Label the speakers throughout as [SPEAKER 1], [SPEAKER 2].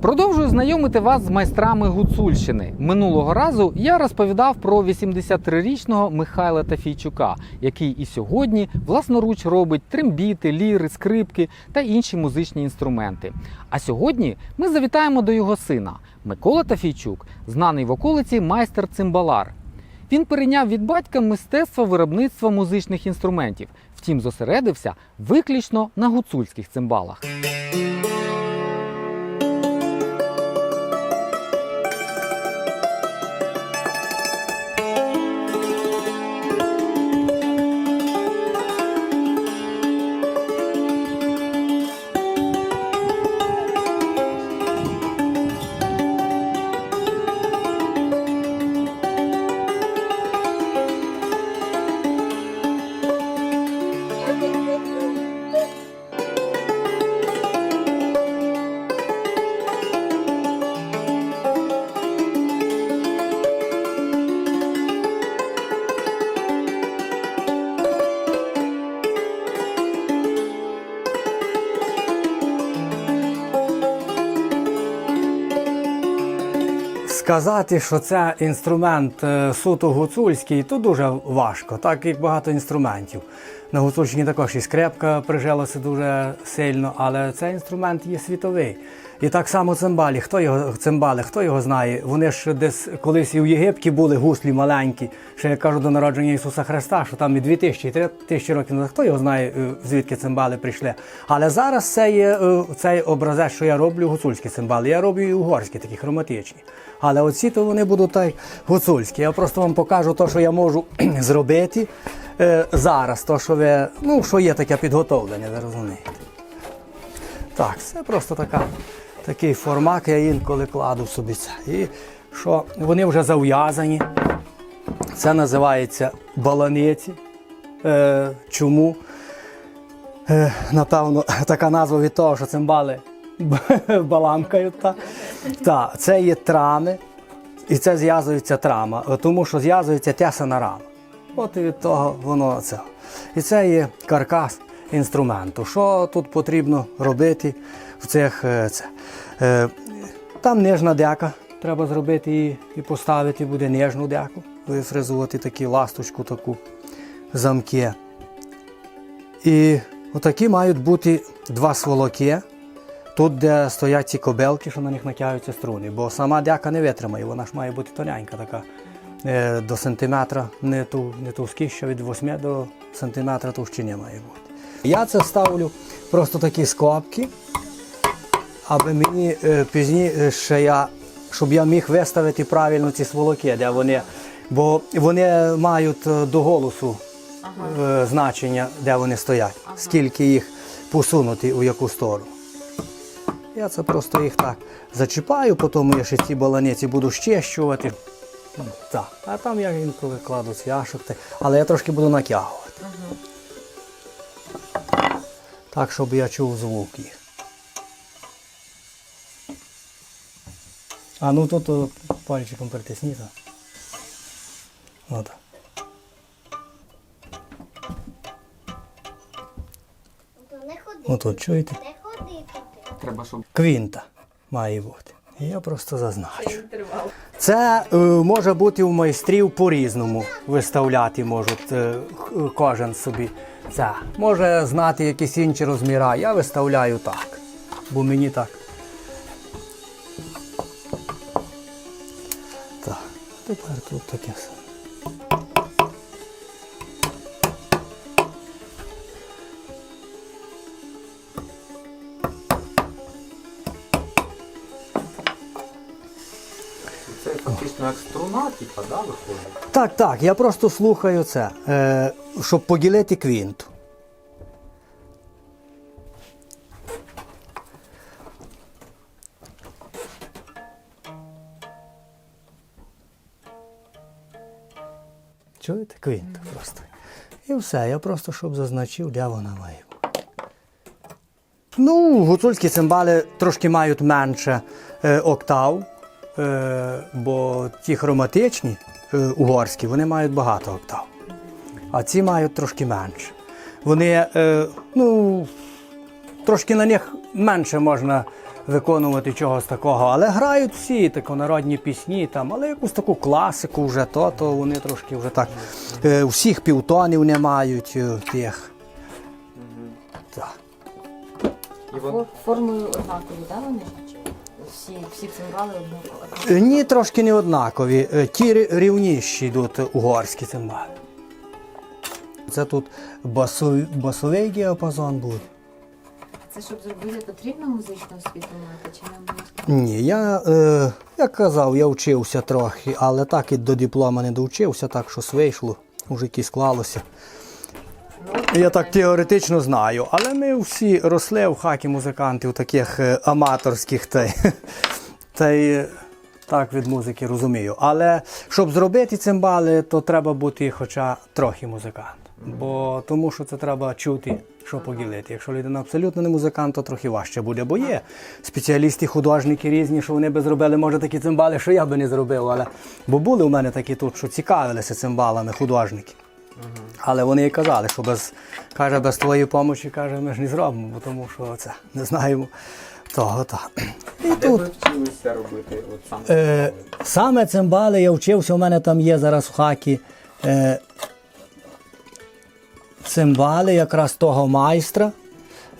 [SPEAKER 1] Продовжую знайомити вас з майстрами Гуцульщини. Минулого разу я розповідав про 83-річного Михайла Тафійчука, який і сьогодні власноруч робить трембіти, ліри, скрипки та інші музичні інструменти. А сьогодні ми завітаємо до його сина Микола Тафійчук, знаний в околиці майстер цимбалар. Він перейняв від батька мистецтво виробництва музичних інструментів, втім зосередився виключно на гуцульських цимбалах.
[SPEAKER 2] Сказати, що це інструмент е, суто гуцульський, то дуже важко, так як багато інструментів. На Гуцульщині також і скрепка прижилася дуже сильно, але цей інструмент є світовий. І так само цимбалі. Хто його цимбали, хто його знає? Вони ж десь колись і в Єгипті були гуслі маленькі. Ще я кажу до народження Ісуса Христа, що там і 2000, і 3000 років назад. Хто його знає, е, звідки цимбали прийшли? Але зараз це є е, цей образець, що я роблю, гуцульські цимбали. Я роблю і угорські, такі хроматичні. Але оці то вони будуть так гуцульські. Я просто вам покажу те, що я можу зробити е, зараз. То, що ви, ну, що є таке підготовлення, ви розумієте. Так, це просто така, такий формат, я інколи кладу собі це. І що вони вже зав'язані. Це називається баланиці. Е, чому? Е, напевно, така назва від того, що цимбали баламкають. Та. Та, це є трами, і це зв'язується трама, тому що зв'язується тесана рама. От і від того воно це. І це є каркас інструменту. Що тут потрібно робити в цих е, це. Е, Там нижна дека треба зробити і, і поставити буде нижну деку, вифрезувати таку ласточку, таку замки. І отакі мають бути два сволоки. Тут, де стоять ці кобелки, що на них натягуються струни, бо сама дяка не витримає, вона ж має бути тоненька така. е, До сантиметра, не, ту, не товстіша, від 8 до сантиметра товщини має бути. Я це ставлю просто такі скобки, аби мені е, пізніше я, щоб я міг виставити правильно ці сволоки, де вони, бо вони мають е, до голосу е, значення, де вони стоять, скільки їх посунути у яку сторону. Я це просто їх так зачіпаю, потім я ще ці баланиці буду щещувати. Ну, Так. А там я інколи кладу цвяшок, та- але я трошки буду натягувати. Так, щоб я чув звук їх. А ну тут о, пальчиком притисніть.
[SPEAKER 3] То.
[SPEAKER 2] Отут, чуєте?
[SPEAKER 1] Треба, щоб
[SPEAKER 2] Квінта має бути. Я просто зазначу. Це е, може бути у майстрів по-різному виставляти можуть е, кожен собі. Це може знати якісь інші розміри. Я виставляю так, бо мені. Так, тут таке все.
[SPEAKER 1] це фактично як струна, типа, да, виходить.
[SPEAKER 2] Так, так, я просто слухаю це, е, щоб поділити квінту. Чуєте? Квінта просто. І все, я просто щоб зазначив, де вона має бути. Ну, гуцульські цимбали трошки мають менше е, октав, е, бо ті хроматичні е, угорські, вони мають багато октав. А ці мають трошки менше. Вони, е, ну, трошки на них менше можна виконувати чогось такого. Але грають всі тако народні пісні, там, але якусь таку класику вже то, то вони трошки вже так. Е, всіх півтонів не мають е, тих. Так.
[SPEAKER 4] Формою однакові, да, вони? Всі, всі цимбали однакові.
[SPEAKER 2] Е, Ні, трошки не однакові. Е, Ті рі- рівніші йдуть угорські цимбали. Це тут басовий, басовий діапазон буде.
[SPEAKER 4] Це щоб зробити потрібно музичну освіту мати, чи не обов'язково?
[SPEAKER 2] Ні, я, е, як казав, я вчився трохи, але так і до диплома не довчився, так щось вийшло, у житті склалося. Я так теоретично знаю, але ми всі росли в хаті музикантів, таких е, аматорських, та, й- та й так від музики розумію. Але щоб зробити цимбали, то треба бути хоча трохи музикант. Бо тому що це треба чути, що поділити. Якщо людина абсолютно не музикант, то трохи важче буде. Бо є спеціалісти, художники різні, що вони би зробили, може, такі цимбали, що я би не зробив. Але бо були у мене такі тут, що цікавилися цимбалами художники. Але вони і казали, що без, каже, без твоєї допомоги, каже, ми ж не зробимо, бо тому що це не знаємо того. так. І
[SPEAKER 1] Де
[SPEAKER 2] тут
[SPEAKER 1] ви вчилися робити от саме?
[SPEAKER 2] е, саме цимбали я вчився, у мене там є зараз в хаті е, цимбали якраз того майстра.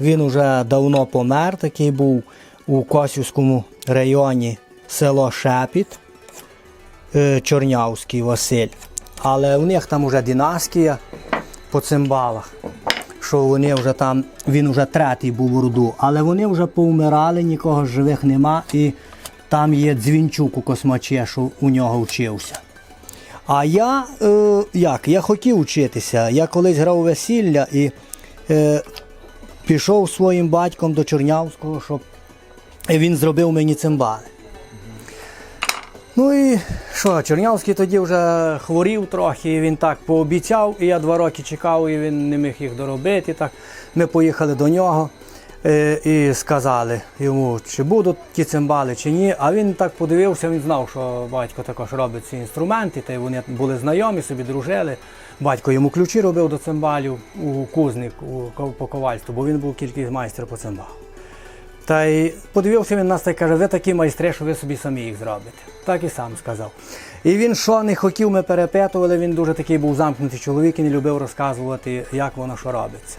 [SPEAKER 2] Він уже давно помер, такий був у Косівському районі село Шепіт, е, Чорнявський Василь. Але у них там вже династія по цимбалах. Що вони вже там, він вже третій був у роду, але вони вже повмирали, нікого живих нема. І там є дзвінчук у космаче, що у нього вчився. А я е, як? Я хотів вчитися. Я колись грав у весілля і е, пішов своїм батьком до Чорнявського, щоб він зробив мені цимбали. Ну і що, Чернявський тоді вже хворів трохи, і він так пообіцяв, і я два роки чекав, і він не міг їх доробити. Так. Ми поїхали до нього і сказали йому, чи будуть ті цимбали, чи ні. А він так подивився, він знав, що батько також робить ці інструменти, та й вони були знайомі, собі дружили. Батько йому ключі робив до цимбалів у кузник у, по ковальству, бо він був кількість майстер по цимбалу. Та й подивився він на нас та й каже, ви такі майстри, що ви собі самі їх зробите. Так і сам сказав. І він що не хотів, ми перепитували, він дуже такий був замкнутий чоловік і не любив розказувати, як воно що робиться.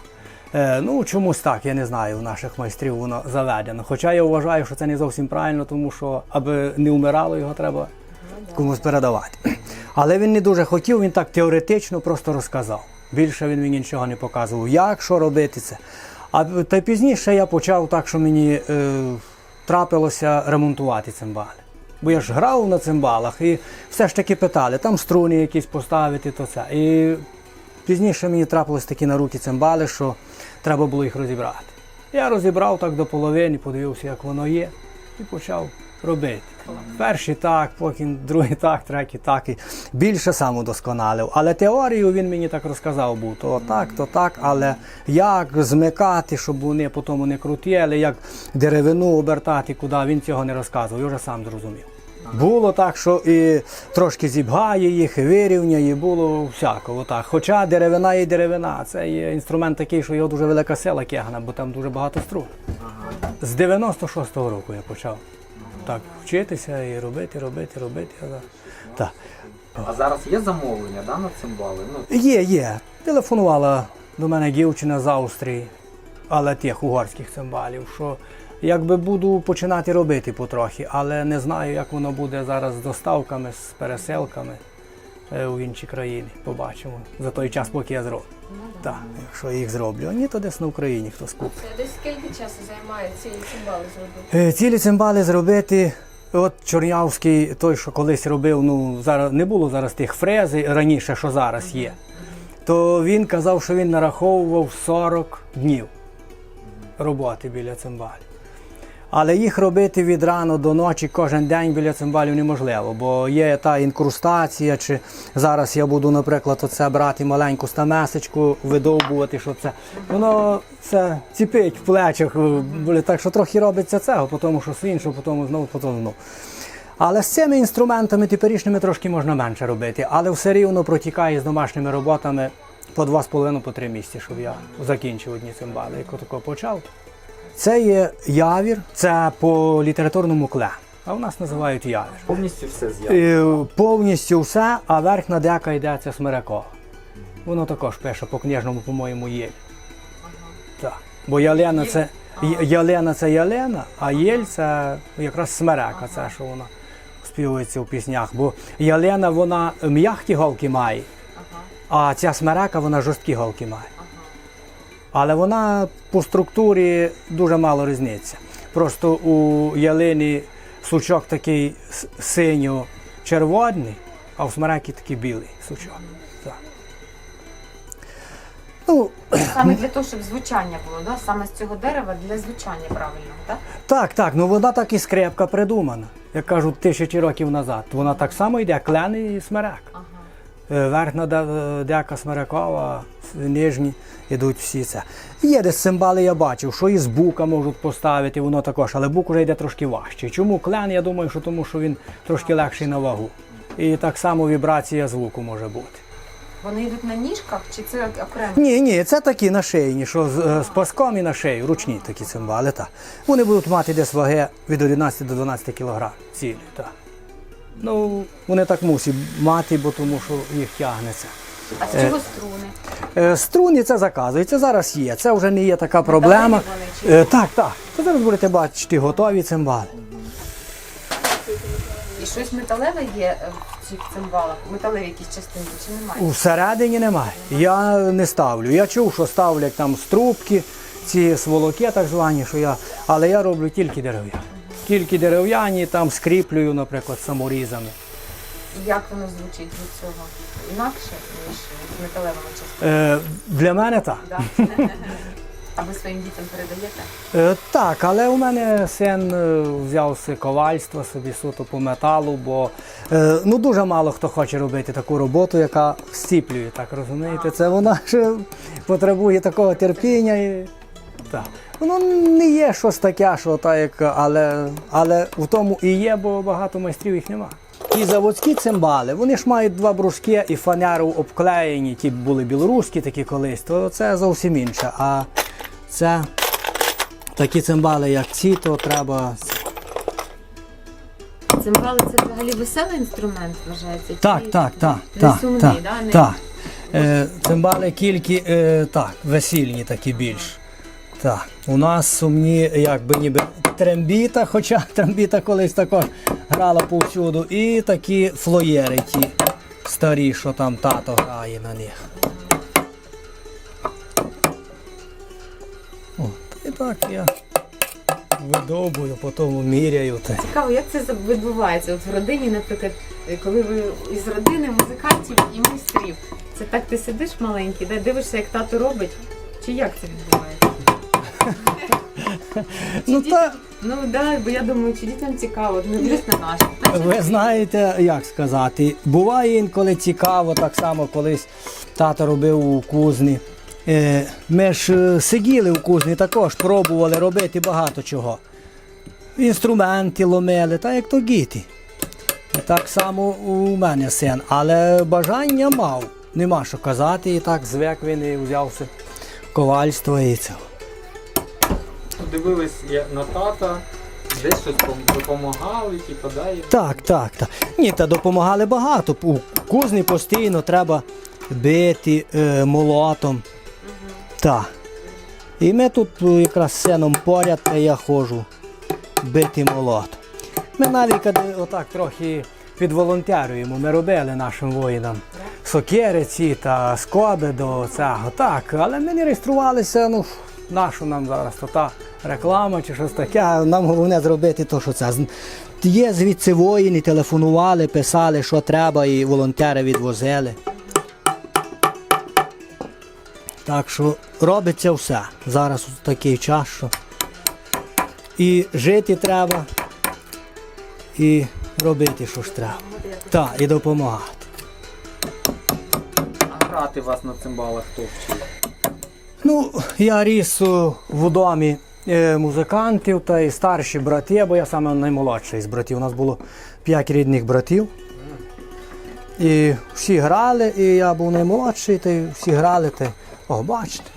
[SPEAKER 2] Е, ну, чомусь так, я не знаю, у наших майстрів воно заведено. Хоча я вважаю, що це не зовсім правильно, тому що аби не вмирало, його треба комусь передавати. Але він не дуже хотів, він так теоретично просто розказав. Більше він мені нічого не показував, як що робити це. А та пізніше я почав так, що мені е, трапилося ремонтувати цимбали. Бо я ж грав на цимбалах і все ж таки питали, там струни якісь поставити, то це. І пізніше мені трапилось такі на руки цимбали, що треба було їх розібрати. Я розібрав так до половини, подивився, як воно є, і почав робити. Перший так, потім другий так, третій так. І більше сам удосконалив. Але теорію він мені так розказав був. То так, то так, але як змикати, щоб вони потім не крутіли, як деревину обертати, куди він цього не розказував, я вже сам зрозумів. Було так, що і трошки зібгає їх, і вирівняє, було всякого так. Хоча деревина є деревина, це є інструмент такий, що його дуже велика сила кегана, бо там дуже багато струн. З 96-го року я почав так вчитися і робити, робити, робити. Так.
[SPEAKER 1] А зараз є замовлення да, на цимбали? Ну,
[SPEAKER 2] Є, є. Телефонувала до мене дівчина з Австрії, але тих угорських цимбалів, що якби буду починати робити потрохи, але не знаю, як воно буде зараз з доставками, з переселками е, у інші країни. Побачимо за той час, поки я зроблю. Так, якщо їх зроблю. А ні, то десь на Україні хтось купить.
[SPEAKER 5] Десь скільки часу займає ці цимбали зробити?
[SPEAKER 2] Е, Цілі цимбали зробити. От Чорнявський, той, що колись робив, ну зараз не було зараз тих фрези раніше, що зараз є. То він казав, що він нараховував 40 днів роботи біля цимбалів. Але їх робити від рано до ночі кожен день біля цимбалів неможливо, бо є та інкрустація, чи зараз я буду, наприклад, оце брати маленьку стамесечку, видовбувати, що це. Воно це ціпить в плечах, е, так що трохи робиться цього, потім щось інше, потім знову, потім знову. Але з цими інструментами теперішніми трошки можна менше робити, але все рівно протікає з домашніми роботами по 2,5 по 3 місяці, щоб я закінчив одні цимбали. Як отако почав, Це є явір, це по літературному кле. А у нас називають явір.
[SPEAKER 1] Повністю все з'явилося.
[SPEAKER 2] Е, Повністю все, а верхня дека йде це Смирякова. Воно також пише по книжному, по-моєму, є. Так. Бо ялена це, ялена це ялена, а єль це якраз смерека, це що вона співається у піснях. Бо ялена вона м'які голки має, а ця смерека вона жорсткі голки має. Але вона по структурі дуже мало різниця. Просто у ялині сучок такий синьо-червоний, а у смереки такий білий сучок. Так. Ну,
[SPEAKER 4] Саме для того, щоб звучання було, да? саме з цього дерева для звучання правильного, так?
[SPEAKER 2] Так, так, ну вона так і скрепка придумана. Як кажуть, тисячі років назад. Вона так само йде, клен і смерек.
[SPEAKER 4] Ага.
[SPEAKER 2] Е, Верхня де- дека смерекова, с- нижні йдуть всі це. Є десь цимбали, я бачив, що і з бука можуть поставити, воно також, але бук вже йде трошки важче. Чому клен? Я думаю, що тому що він трошки легший на вагу. І так само вібрація звуку може бути.
[SPEAKER 4] Вони йдуть на ніжках чи це окремо?
[SPEAKER 2] Ні, ні, це такі на шийні, що з, е, з паском і на шию, ручні такі цимбали. Так. Вони будуть мати десь ваги від 11 до 12 кг цілі. Так. Ну, вони так мусять мати, бо тому що їх тягнеться.
[SPEAKER 4] А з чого струни?
[SPEAKER 2] Е, Струни це заказується, зараз є. Це вже не є така проблема.
[SPEAKER 4] вони
[SPEAKER 2] Е, Так, так. То зараз будете бачити готові цимбали.
[SPEAKER 4] І щось металеве є е, в цих цимбалах? Металеві якісь частинки чи немає?
[SPEAKER 2] Всередині немає. Я не ставлю. Я чув, що ставлять там струбки, ці сволоки так звані, що я, але я роблю тільки дерев'яні. Тільки дерев'яні, там скріплюю, наприклад, саморізами.
[SPEAKER 4] Як воно звучить від цього? Інакше, ніж з металевими частинами?
[SPEAKER 2] Е, для мене так.
[SPEAKER 4] Да? А ви своїм дітям передаєте?
[SPEAKER 2] Е, так, але у мене син е, взяв ковальство собі суто по металу, бо е, ну, дуже мало хто хоче робити таку роботу, яка стіплює, так розумієте? Це вона ще потребує такого терпіння. І, так. Воно не є щось таке, що так, як, але, але в тому і є, бо багато майстрів їх нема. І заводські цимбали, вони ж мають два брушки і фанеру обклеєні, ті були білоруські такі колись, то це зовсім інше. А це такі цимбали, як ці, то треба.
[SPEAKER 4] Цимбали це взагалі веселий інструмент, вважається?
[SPEAKER 2] Так,
[SPEAKER 4] Чи
[SPEAKER 2] так, так, так,
[SPEAKER 4] сумний,
[SPEAKER 2] так,
[SPEAKER 4] да? Не...
[SPEAKER 2] так. Е, цимбали тільки е, так, весільні такі більш. Так. У нас сумні, якби ніби трембіта, хоча трембіта колись також грала повсюду, і такі флоєри ті старі, що там тато грає на них. О, і так я видовбую, потім міряю.
[SPEAKER 4] Цікаво, як це відбувається? От в родині, наприклад, коли ви із родини музикантів і майстрів. Це так ти сидиш маленький, да, дивишся, як тато робить? Чи як це відбувається?
[SPEAKER 2] Ну, та,
[SPEAKER 4] Ну да, бо я думаю, чи дітям цікаво, не дивись на наш.
[SPEAKER 2] Ви знаєте, як сказати, буває інколи цікаво, так само колись тато робив у кузні. Е, Ми ж е, сиділи у кузні також, пробували робити багато чого. Інструменти ломили, так як то діти. Так само у мене син, але бажання мав. Нема що казати, і так звик він і взявся ковальство і це.
[SPEAKER 1] Дивились на тата, десь щось допомагали, типу, да, і
[SPEAKER 2] Так, так, так. Ні, та допомагали багато. У кузні постійно треба бити е, молотом. Так. І ми тут е, якраз з сином поряд, та я ходжу бити молот. Ми навіть коли отак трохи підволонтеруємо, ми робили нашим воїнам сокири ці та скоби до цього. Так, але ми не реєструвалися, ну, нашу нам зараз то та реклама чи щось таке. Нам головне зробити то, що це. Є звідси воїни, телефонували, писали, що треба, і волонтери відвозили. Так що робиться все. Зараз такий час, що і жити треба, і робити, що ж треба. Так, і допомагати.
[SPEAKER 1] а грати вас на цимбалах хто вчив?
[SPEAKER 2] Ну, я ріс в домі е, музикантів та й старші брати, бо я саме наймолодший з братів. У нас було п'ять рідних братів. І всі грали, і я був наймолодший, та й всі грали, та й, о, бачите.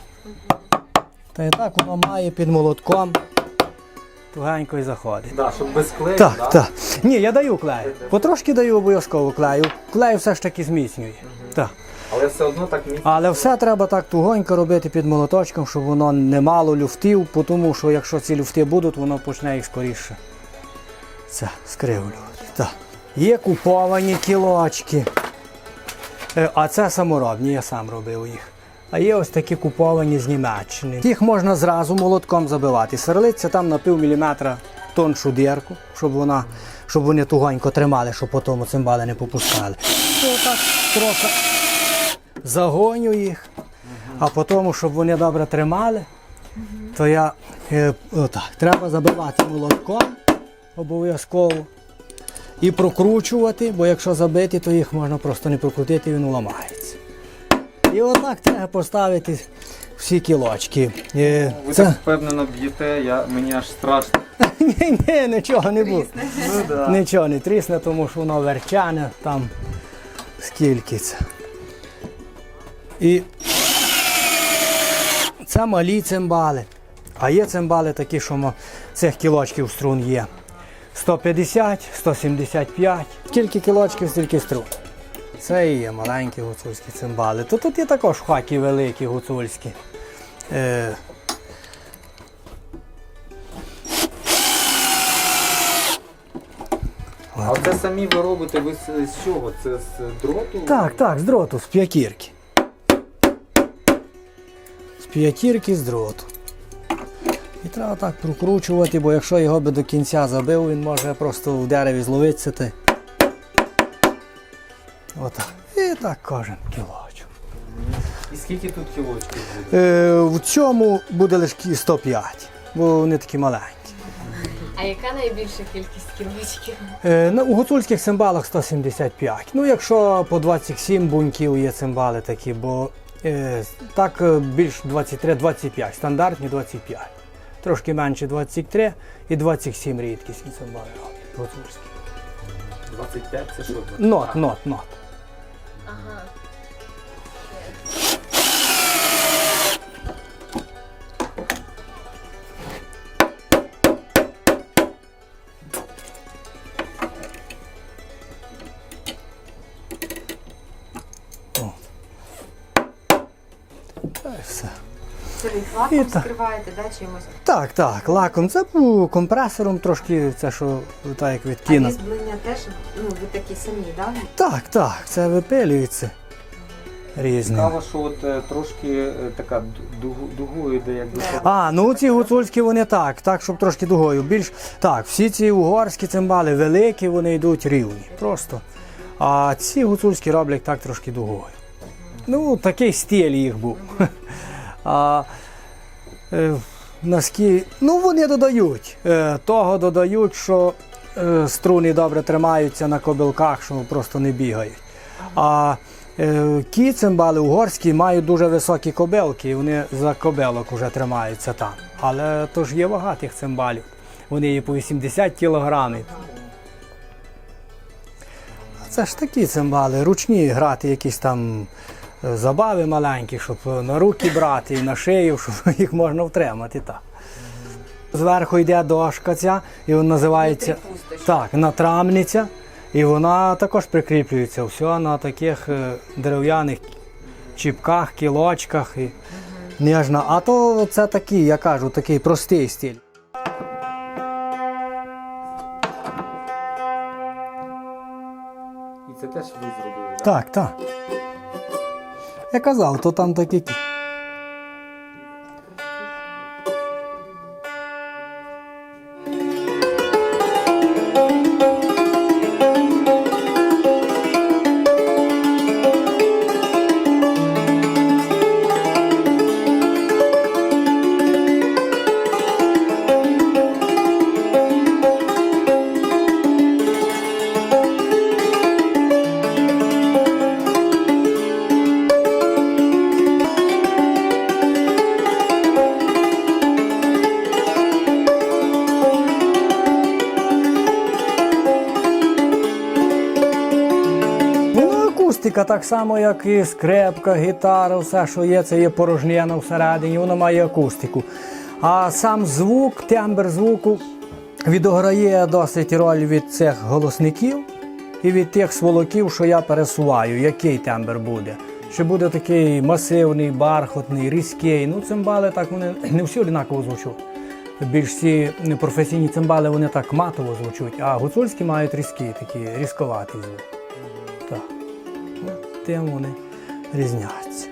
[SPEAKER 2] Та і так воно має під молотком тугенько і заходить.
[SPEAKER 1] Да, щоб без клею,
[SPEAKER 2] Так, так. Ні, я даю клею. Потрошки даю обов'язково клею. Клей все ж таки зміцнює. Так.
[SPEAKER 1] Але все одно так міцно.
[SPEAKER 2] Але все треба так тугонько робити під молоточком, щоб воно не мало люфтів, тому що якщо ці люфти будуть, воно почне їх скоріше це скривлювати. Так. Є куповані кілочки. Е, А це саморобні, я сам робив їх. А є ось такі куповані з Німеччини. Їх можна зразу молотком забивати. Сверлиться там на пів міліметра тоншу дірку, щоб вона, щоб вони тугонько тримали, щоб потім цимбали не попускали. То так трохи загоню їх, а потім, щоб вони добре тримали, то я е, отак, треба забивати молотком обов'язково і прокручувати, бо якщо забити, то їх можна просто не прокрутити, він уламається. І отак треба поставити всі кілочки. Е,
[SPEAKER 1] Ви
[SPEAKER 2] це-
[SPEAKER 1] так впевнено б'єте, я, мені аж страшно.
[SPEAKER 2] Ні, ні, нічого не буде.
[SPEAKER 1] Ну, да.
[SPEAKER 2] Нічого не трісне, тому що воно верчане там скільки це. І це малі цимбали. А є цимбали такі, що цих кілочків струн є. 150, 175. Скільки кілочків, стільки струн. Це і є маленькі гуцульські цимбали. То тут є також хаки великі гуцульські. Е,
[SPEAKER 1] А це самі ви робите, ви з, чого? Це з дроту?
[SPEAKER 2] Так, так, з дроту, з п'ятірки. П'ятірки з дроту. І треба так прокручувати, бо якщо його би до кінця забив, він може просто в дереві зловитися. Отак. І так кожен кілочок.
[SPEAKER 1] І скільки тут кілочків буде?
[SPEAKER 2] Е, в цьому буде лише 105, бо вони такі маленькі.
[SPEAKER 4] А яка найбільша кількість кілочків?
[SPEAKER 2] Е, на- у гуцульських цимбалах 175. Ну, якщо по 27 буньків є цимбали такі, бо так е, більш 23-25, стандартні 25. Трошки менше 23 і 27 рідкісні цимбали гуцульські.
[SPEAKER 1] 25 це що?
[SPEAKER 2] Нот, нот, нот.
[SPEAKER 4] Ага. Лаком
[SPEAKER 2] так.
[SPEAKER 4] скриваєте, да, чимось?
[SPEAKER 2] Так, так, лаком. Це ну, компресором трошки, це що так як від
[SPEAKER 4] А різьблення теж, ну, ви такі самі, да?
[SPEAKER 2] Так, так, це випилюється. Різне.
[SPEAKER 1] Цікаво, що от е, трошки е, така дугу, дугою йде, якби.
[SPEAKER 2] А, ну ці гуцульські вони так, так, щоб трошки дугою. Більш так, всі ці угорські цимбали великі, вони йдуть рівні. Просто. А ці гуцульські роблять так трошки дугою. Ну, такий стиль їх був. А, е, наскільки, ну, вони додають. Е, того додають, що е, струни добре тримаються на кобилках, що просто не бігають. А е, ті цимбали угорські мають дуже високі кобилки, і вони за кобилок вже тримаються там. Але то ж є вага тих цимбалів. Вони є по 80 кілограмів. Це ж такі цимбали, ручні грати якісь там е, забави маленькі, щоб на руки брати і на шию, щоб їх можна втримати. Так. Зверху йде дошка ця, і вона називається так, натрамниця. І вона також прикріплюється все на таких е, дерев'яних чіпках, кілочках. І ніжна. А то це такий, я кажу, такий простий стиль.
[SPEAKER 1] І це теж ви зробили, так?
[SPEAKER 2] Так, так. Я казав, то там такі. Акустика так само, як і скрепка, гітара, все, що є, це є порожнина всередині, воно має акустику. А сам звук, тембр звуку відіграє досить роль від цих голосників і від тих сволоків, що я пересуваю, який тембр буде. Чи буде такий масивний, бархатний, різкий. Ну, цимбали так вони не всі однаково звучать. Більш всі професійні цимбали вони так матово звучать, а гуцульські мають різкий, такий різковатий звук. Тим вони різняться.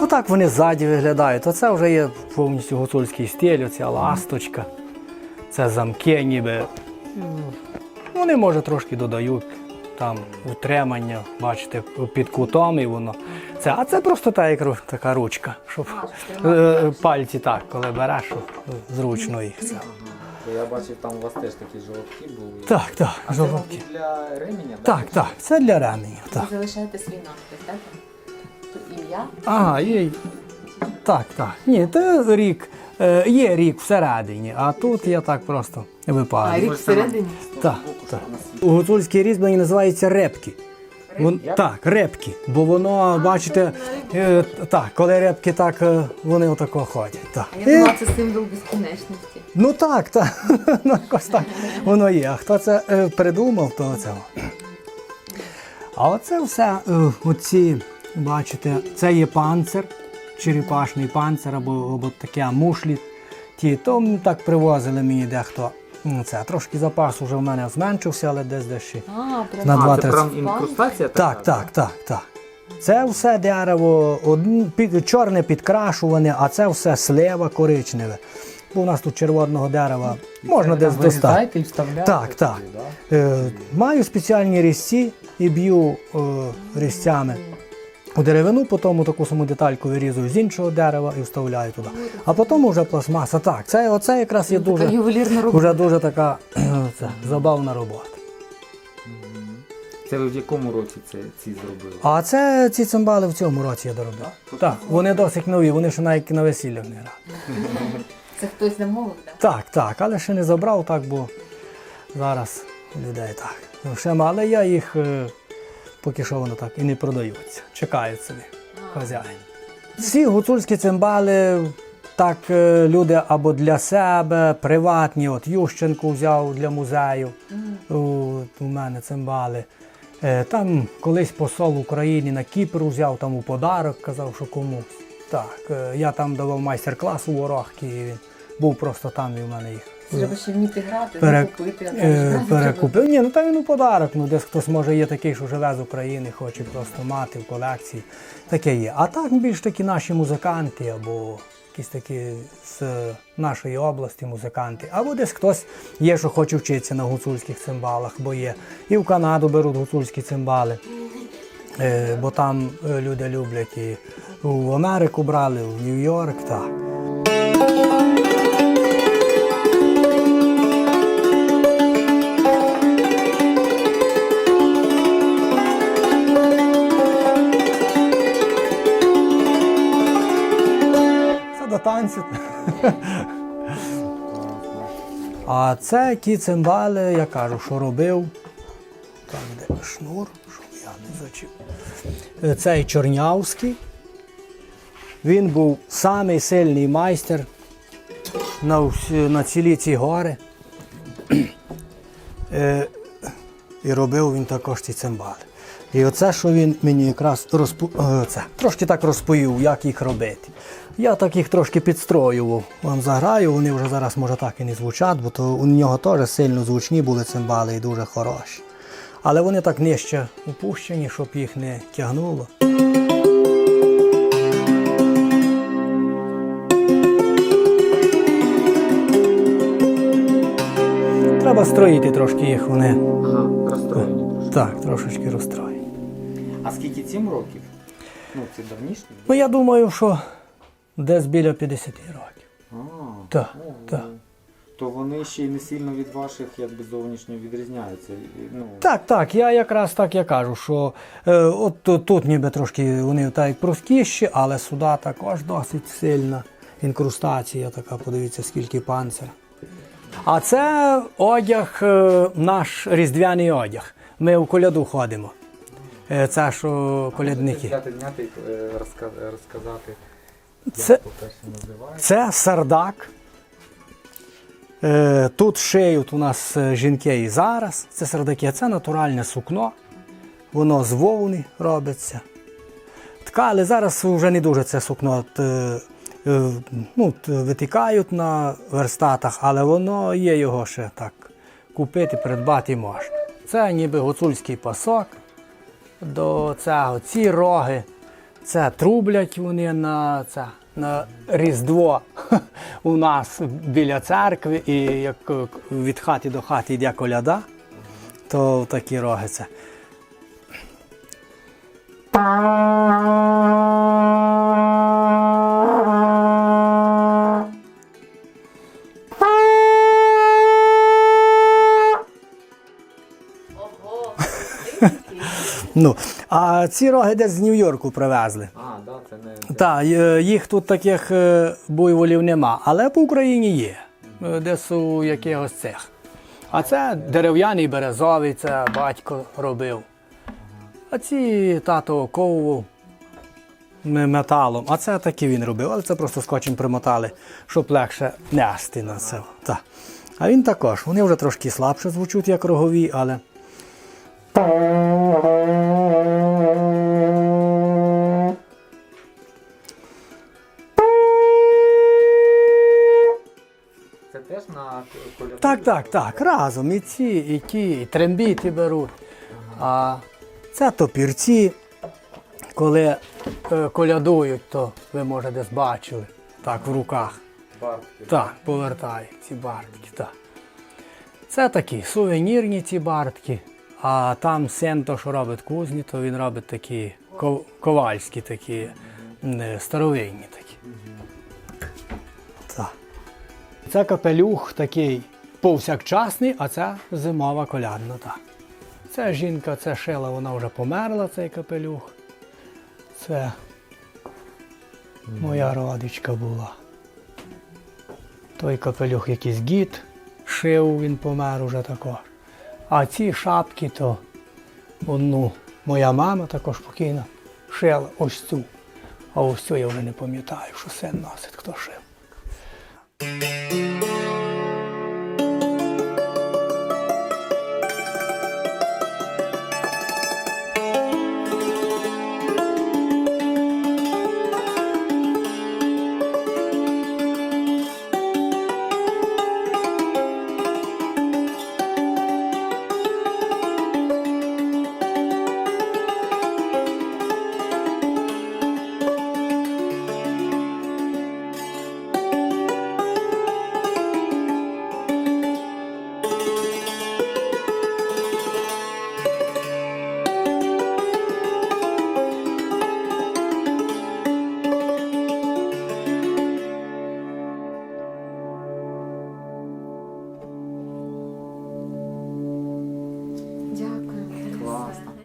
[SPEAKER 2] Отак вони ззаді виглядають. Оце вже є повністю гуцульський стиль, оця ласточка. Це замки ніби. Вони, може, трошки додають там утримання, бачите, під кутом і воно. Це, а це просто та, як така ручка, щоб е, пальці так, коли береш, щоб зручно їх. Це.
[SPEAKER 1] Я бачив, там у вас теж такі жолобки були.
[SPEAKER 2] Так, так,
[SPEAKER 1] А
[SPEAKER 2] жолобки.
[SPEAKER 1] мабуть, для ременя?
[SPEAKER 2] Так, так, це для ременів. Так.
[SPEAKER 4] Ви залишаєте свій надпис, так? Тут ім'я.
[SPEAKER 2] Ага, є. Так, так. Ні, це рік. Е, Є рік всередині, а тут я так просто випадаю.
[SPEAKER 4] А рік всередині.
[SPEAKER 2] Так, так. У гуцульській різьбленні називається репки. Вон, так, репки. Бо воно, бачите, е, так, коли репки так, е, вони отако ходять. Так.
[SPEAKER 4] А я думала, це символ безкінечності.
[SPEAKER 2] Ну так, так. Ну, якось так воно є. А хто це е, придумав, то це. А оце все, е, оці, бачите, це є панцир, черепашний панцир або, або таке мушлі. Ті, то так привозили мені дехто. Це трошки запас вже в мене зменшився, але десь десь ще.
[SPEAKER 4] А, прям
[SPEAKER 2] На
[SPEAKER 1] А,
[SPEAKER 2] два
[SPEAKER 1] це
[SPEAKER 2] тридцять.
[SPEAKER 1] прям інкрустація
[SPEAKER 2] Так, так, так, так. Це все дерево одн- під, чорне підкрашуване, а це все слива коричневе. Бо у нас тут червоного дерева можна десь достати.
[SPEAKER 1] І вставляєте?
[SPEAKER 2] Так, так. Е, маю спеціальні різці і б'ю е, різцями у деревину, потім таку саму детальку вирізую з іншого дерева і вставляю туди. А потім вже пластмаса. Так, це, оце якраз є
[SPEAKER 4] така
[SPEAKER 2] дуже,
[SPEAKER 4] ювелірна робота.
[SPEAKER 2] вже дуже така це, забавна робота.
[SPEAKER 1] Це ви в якому році це ці зробили?
[SPEAKER 2] А це ці цимбали в цьому році я доробив. Так, вони досить нові, вони ще навіть на весіллях не грали.
[SPEAKER 4] Це хтось замовив, так?
[SPEAKER 2] Так, так, але ще не забрав так, бо зараз людей так. Ну, ще але я їх е, поки що воно так і не продаються. Чекають собі хазяїн. Всі гуцульські цимбали так е, люди або для себе, приватні. От Ющенко взяв для музею. От, у мене цимбали. Е, Там колись посол України на Кіпр взяв там у подарок, казав, що комусь. Так, е, я там давав майстер-клас у Ворохті, і він був просто там і в мене їх.
[SPEAKER 4] Треба ще вміти грати,
[SPEAKER 2] Пере-
[SPEAKER 4] закупити. а
[SPEAKER 2] Е,
[SPEAKER 4] там
[SPEAKER 2] перекупив. Ні, ну там він у подарок. Ну, десь хтось може є такий, що живе з України, хоче просто мати в колекції. Таке є. А так більш такі наші музиканти або якісь такі з нашої області музиканти. Або десь хтось є, що хоче вчитися на гуцульських цимбалах, бо є. І в Канаду беруть гуцульські цимбали. Е, бо там е, люди люблять і в Америку брали, в Нью-Йорк. Так. Танцю. А це ті цимбали, я кажу, що робив. Так, де шнур, щоб я не зачив. Е, Цей Чорнявський. Він був самий сильний майстер на, на цілі ці гори. Е, І робив він також ці цимбали. І оце, що він мені якраз розпу... е, це, трошки так розповів, як їх робити. Я так їх трошки підстроював. Вам заграю, вони вже зараз може так і не звучать, бо то у нього теж сильно звучні були цимбали і дуже хороші. Але вони так нижче опущені, щоб їх не тягнуло. Треба строїти трошки їх, вони
[SPEAKER 1] Ага, розстроєні трошки.
[SPEAKER 2] так, трошечки розстроєні.
[SPEAKER 1] А скільки цим років? Ну, це давнішні?
[SPEAKER 2] Ну я думаю, що десь біля 50 років.
[SPEAKER 1] А,
[SPEAKER 2] Так,
[SPEAKER 1] ого.
[SPEAKER 2] так.
[SPEAKER 1] Тобто вони ще й не сильно від ваших якби зовнішньо відрізняються. І, Ну,
[SPEAKER 2] Так, так, я якраз так я кажу, що е, от тут, тут ніби трошки вони так як простіші, але сюди також досить сильна інкрустація така, подивіться, скільки панцир. А це одяг, е, наш різдвяний одяг. Ми в коляду ходимо. Е, Це що колядники.
[SPEAKER 1] Взяти, е, розказати, як
[SPEAKER 2] Це-
[SPEAKER 1] по-перше називається.
[SPEAKER 2] Це сардак. Е, Тут шиють у нас е, жінки і зараз. Це сардаки, це натуральне сукно. Воно з вовни робиться. Ткали зараз вже не дуже це сукно от, е, е, ну, от, витикають на верстатах, але воно є його ще так. Купити, придбати можна. Це ніби гуцульський пасок. До цього ці роги. Це трублять вони на, це, на Різдво у нас біля церкви, і як від хати до хати йде коляда, то такі роги це.
[SPEAKER 4] Ого,
[SPEAKER 2] Ну, а ці роги десь з Нью-Йорку привезли.
[SPEAKER 1] А, да, це не
[SPEAKER 2] Так, їх тут таких е, буйволів нема, але по Україні є. Е, Десь у якихось цих. А це дерев'яний березовий, це батько робив. А ці тато ковував металом. А це такі він робив, але це просто скотчем примотали, щоб легше нести на це. Так. А він також. Вони вже трошки слабше звучуть, як рогові, але. Так, так, так. Разом і ці, і ті, і трембіти беруть. А це топірці. Коли е, колядують, то ви може десь бачили. Так, в руках.
[SPEAKER 1] Бартки.
[SPEAKER 2] Так, повертають ці бартки. Так. Це такі сувенірні ці бартки. А там син, то, що робить кузні, то він робить такі ков- ковальські, такі м, старовинні такі. Так. Це капелюх такий повсякчасний, а це зимова колядна. Так. Це жінка, це шила, вона вже померла, цей капелюх. Це моя родичка була. Той капелюх якийсь гід шив, він помер уже також. А ці шапки, то одну моя мама також покійна шила ось цю. А ось цю я вже не пам'ятаю, що син носить, хто шив.